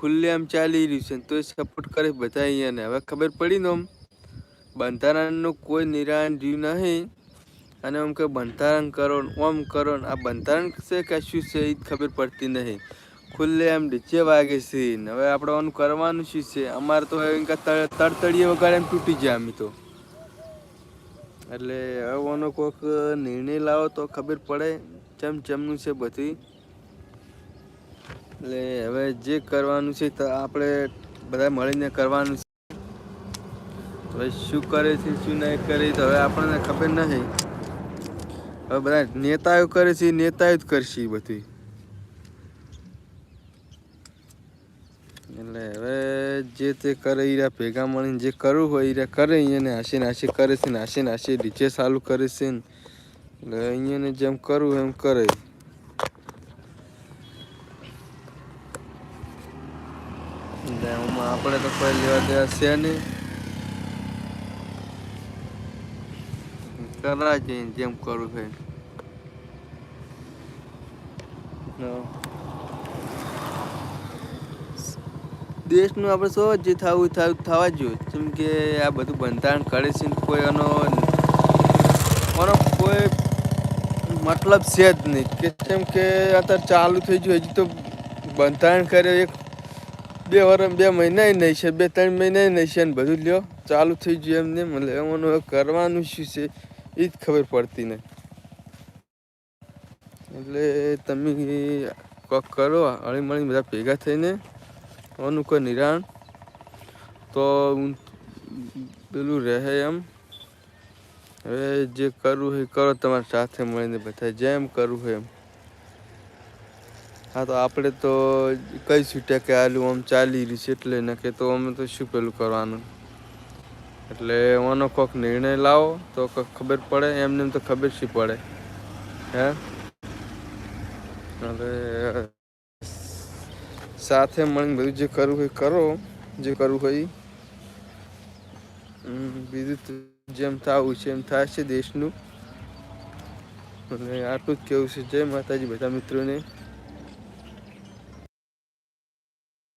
ખુલ્લે આમ ચાલી રહ્યું છે તો સપોર્ટ કરે બધા અહીંયાને. હવે ખબર પડી ને આમ બંધારણનું કોઈ નિરાણ રહ્યું નહીં. અને આમ કે બંધારણ કરો ઓમ કરો આ બંધારણ છે કે શું છે એ ખબર પડતી નહીં. ખુલ્લે આમ ડીચે વાગે છે હવે આપણે આનું કરવાનું શું છે? અમારે તો હવે તડતડીએ વગર એમ તૂટી જાય અમે તો. એટલે હવે આનો કોઈક નિર્ણય લાવો તો ખબર પડે. ચમ ચમનું છે બધી એટલે હવે જે કરવાનું છે તો આપણે બધા મળીને કરવાનું છે. હવે શું કરે છે, શું નહીં કરે તો હવે આપણને ખબર નથી હવે બધા નેતાઓ કરે છે, નેતાઓ જ કરશે બધી એટલે હવે જે તે કરે એ ભેગા મળીને જે કરવું હોય એ કરે અહીંયાને હાસી નાસી કરે છે ને હાસી નાસી ડીજે ચાલુ કરે છે ને. એટલે અહીંયાને જેમ કરવું એમ કરે. આમાં આપણે તો કોઈ લેવા દેવા છે નહીં. કરા જઈને જેમ કરવું છે દેશનું આપણે શું જે થવું થવા જ જોઈએ. જેમ કે આ બધું બંધારણ કરે છે કોઈ એનો એનો કોઈ મતલબ છે જ નહીં. કે જેમ કે અત્યારે ચાલુ થઈ ગયું હજી તો બંધારણ કરે એક બે વરમ બે મહિના નહીં છે, બે ત્રણ મહિના નહીં છે ને બધું લ્યો. ચાલુ થઈ ગયું એમને મતલબ એમાં કરવાનું શું છે, એ જ ખબર પડતી નહીં. એટલે તમે કોક કરો હળી મળી બધા ભેગા થઈને આનું કોઈ નિરાણ. તો હું પેલું રહે એમ. હવે જે કરવું હોય કરો, તમારી સાથે મળીને બધા જેમ કરવું હોય એમ. હા, તો આપણે તો કઈ છૂટ્યા કે આલું આમ ચાલી રહ્યું છે એટલે ને કે તો અમે તો શું પેલું કરવાનું? એટલે આનો કોઈક નિર્ણય લાવો, તો કોઈક ખબર પડે, એમને એમ તો ખબર શી પડે. હે? એટલે સાથે મળીને બધું જે કરવું હોય કરો, જે કરવું હોય. બીજું જેમ થવું છે એમ થાય છે દેશનું. અને આટલું જ કેવું છે. જય માતાજી બધા મિત્રોને.